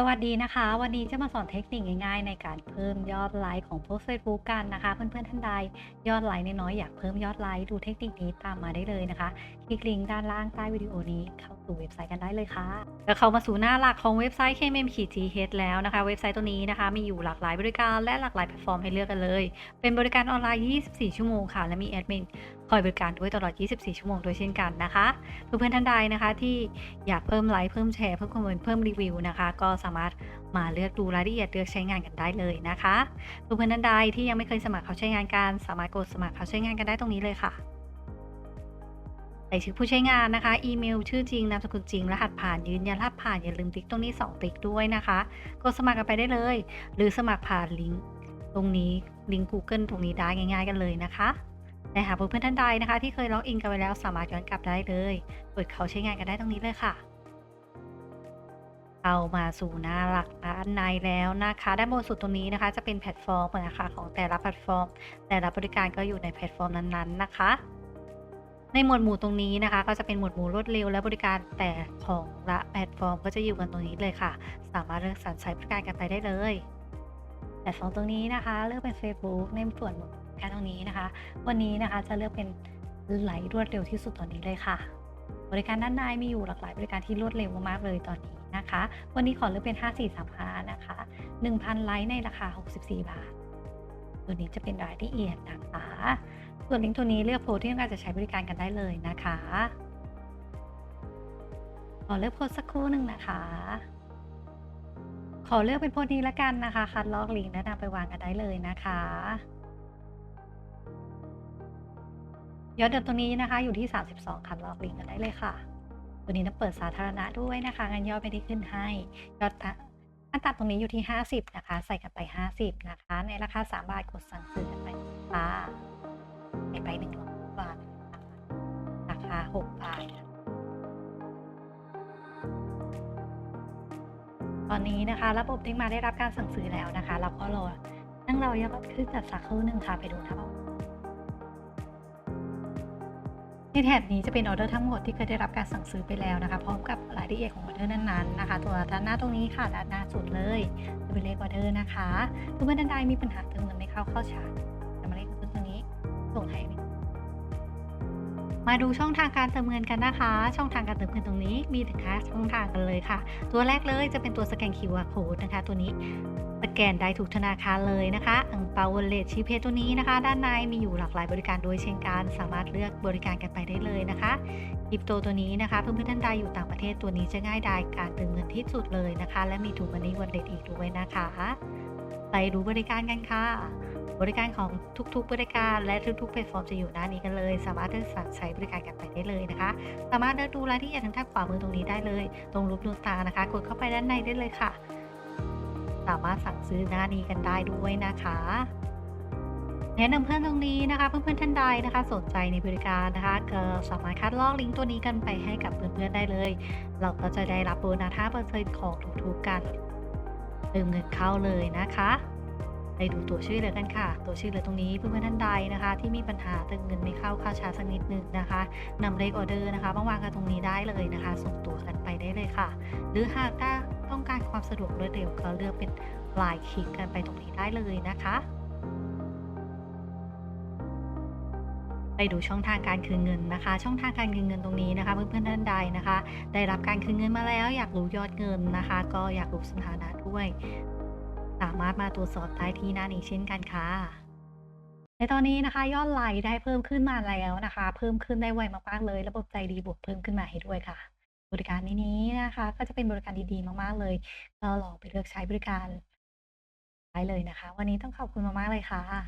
สวัสดีนะคะ วันนี้จะมาสอนเทคนิคง่ายๆ ในการเพิ่มยอดไลค์ของโพสต์เฟซบุ๊กกันนะคะ เพื่อนๆท่านใดยอดไลค์น้อยๆอยากเพิ่มยอดไลค์ดูเทคนิคนี้ตามมาได้เลยนะคะ คลิกลิงก์ด้านล่างใต้วิดีโอนี้เข้าสู่เว็บไซต์กันได้เลยค่ะแล้วเข้ามาสู่หน้าหลักของเว็บไซต์ KMM-GH แล้วนะคะ เว็บไซต์ตัวนี้นะคะ มีอยู่หลากหลายบริการและหลากหลายแพลตฟอร์มให้เลือกกันเลย เป็นบริการออนไลน์ 24 ชั่วโมงค่ะ และมีแอดมิน คอยบริการด้วยตลอด 24 ชั่วโมงโดยเช่นกันนะคะ เพื่อนๆท่านใดนะคะที่อยากเพิ่มไลค์เพิ่มแชร์เพิ่มคอมเมนต์เพิ่มรีวิวนะคะ ก็สามารถมาเลือกดูรายละเอียดเลือกใช้งานกันได้เลยนะคะเพื่อนๆท่านใดที่ยังไม่เคยสมัครเขาใช้งานกันสามารถกดสมัครเขาใช้งานกันได้ตรงนี้เลยค่ะใส่ชื่อผู้ใช้งานนะคะ อีเมล ชื่อจริง นามสกุลจริง รหัสผ่านยืนยันรหัสผ่านอย่าลืมติ๊กตรงนี้ 2 ติ๊กด้วยนะคะ กดสมัครกันไปได้เลย หรือสมัครผ่านลิงก์ตรงนี้ ลิงก์ Google ตรงนี้ได้ง่าย ๆ กันเลยนะคะ แต่หากเพื่อนๆท่านใดนะคะ ที่เคยล็อกอินกันไปแล้วสามารถย้อนกลับได้เลยเปิดเขาใช้งานกันได้ตรงนี้เลยค่ะเข้ามาสู่หน้าหลักด้านในแล้วนะคะด้านบนสุดตรงนี้นะคะ จะเป็นแพลตฟอร์มนะคะของแต่ละแพลตฟอร์ม แต่ละบริการก็อยู่ในแพลตฟอร์มนั้นๆนะคะ ในหมวดหมู่ตรงนี้นะคะ ก็จะเป็นหมวดหมู่รวดเร็วและบริการแต่ของละแพลตฟอร์ม ก็จะอยู่กันตรงนี้เลยค่ะ สามารถเลือกสรรใช้บริการกันไปได้เลยแพลตฟอร์มตรงนี้นะคะ เลือกเป็น Facebook ในส่วนหมวด การตรงนี้นะคะ วันนี้นะคะจะเลือกเป็นไหลรวดเร็วที่สุดตอนนี้เลยค่ะ บริการด้านในมีอยู่หลากหลายบริการที่รวดเร็วมากๆเลยตอนนี้นะคะ วันนี้ขอเลือกเป็น 5435นะคะ 1,000 ไลค์ในราคา 64 บาท ตัวนี้จะเป็นรายละเอียดนะคะส่วนลิงก์ตัวนี้เลือกโพสที่ต้องการจะใช้บริการกันได้เลยนะคะขอเลือกโพสสักครู่หนึ่งนะคะ ขอเลือกเป็นโพสนี้ละกันนะคะ คัดลอกลิงก์แล้วนำไปวางกันได้เลยนะคะ ยอดเดิมตรงนี้นะคะ อยู่ที่ 32 คัดลอกลิงก์กันได้เลยค่ะตัวนี้ต้องเปิดสาธารณะด้วยนะคะงันยอดไม่ได้ขึ้นให้ยอดอันตัดตรงนี้อยู่ที่ 50 นะคะ ใส่กันไป 50 นะคะ ในราคา 3 บาทกดสั่งซื้อกันไปค่ะใส่ไป100บาทราคา 6 บาทตอนนี้นะคะ ระบบเด้งมาได้รับการสั่งซื้อแล้วนะคะ เราก็รอนั่งรอยอดขึ้นจากสักครู่หนึ่งค่ะไปดูนะ แถบนี้จะเป็นออเดอร์ทั้งหมดที่เคยได้รับการสั่งซื้อไปแล้วนะคะพร้อมกับรายละเอียดของออเดอร์นั้นๆนะคะ ตัวด้านหน้าตรงนี้ค่ะด้านหน้าสุดเลยจะเป็นเลขออเดอร์นะคะทุกเมื่อด้านใดมีปัญหาเติมเงินไม่เข้าเข้าชาร์จจะมาเลขขึ้นตรงนี้ส่งให้ มาดูช่องทางการเติมเงินกันนะคะ ช่องทางการเติมเงินตรงนี้มีถึงห้าช่องทางกันเลยค่ะ ตัวแรกเลยจะเป็นตัวสแกน QR code นะคะ ตัวนี้สแกนได้ทุกธนาคารเลยนะคะอังเปาวอลเลตชีเพตัวนี้นะคะ ด้านในมีอยู่หลากหลายบริการโดยเช่นกันสามารถเลือกบริการกันไปได้เลยนะคะคริปโตตัวนี้นะคะเพื่อนๆท่านใดอยู่ต่างประเทศตัวนี้จะง่ายดายการเติมเงินที่สุดเลยนะคะ และมีถูกมันนี่วอลเล็ตอีกด้วยนะคะ ไปดูบริการกันค่ะ บริการของทุกๆบริการและทุกๆแพลตฟอร์มจะอยู่หน้านี้กันเลย สามารถเลือกสั่งใช้บริการกันไปได้เลยนะคะ สามารถเลือกดูรายละเอียดทางด้านขวามือตรงนี้ได้เลย ตรงรูปดวงตานะคะ กดเข้าไปด้านในได้เลยค่ะ สามารถสั่งซื้อหน้านี้กันได้ด้วยนะคะแนะนำเพื่อนตรงนี้นะคะเพื่อนๆท่านใดนะคะ สนใจในบริการนะคะก็สามารถคัดลอกลิงก์ตัวนี้กันไปให้กับเพื่อนๆได้เลย เราก็จะได้รับโบนัส5%ของทุกๆการ เติมเงินเข้าเลยนะคะไปดูตัวช่วยเหลือกันค่ะ ตัวช่วยเหลือตรงนี้เพื่อนเพื่อนท่านใดนะคะ ที่มีปัญหาเติมเงินไม่เข้าค่าชาสักนิดนึงนะคะนำเลขออเดอร์นะคะมาวางกันตรงนี้ได้เลยนะคะ ส่งตัวกันไปได้เลยค่ะ หรือหากต้องการความสะดวกรวดเร็วก็เลือกเป็นลายคลิกกันไปตรงนี้ได้เลยนะคะ ไปดูช่องทางการคืนเงินนะคะ ช่องทางการคืนเงินตรงนี้นะคะ เพื่อนๆท่านใดนะคะ ได้รับการคืนเงินมาแล้ว อยากรู้ยอดเงินนะคะ ก็อยากรู้สถานะด้วย สามารถมาตรวจสอบได้ที่น้านี้เช่นกันค่ะในตอนนี้นะคะ ยอดไลค์ได้เพิ่มขึ้นมาแล้วนะคะ เพิ่มขึ้นได้ไวมากๆเลย ระบบใจดีบวกเพิ่มขึ้นมาให้ด้วยค่ะ บริการนี้นะคะ ก็จะเป็นบริการดีๆมากๆเลยก็ลองไปเลือกใช้บริการได้เลยนะคะ วันนี้ต้องขอบคุณมากๆเลยค่ะ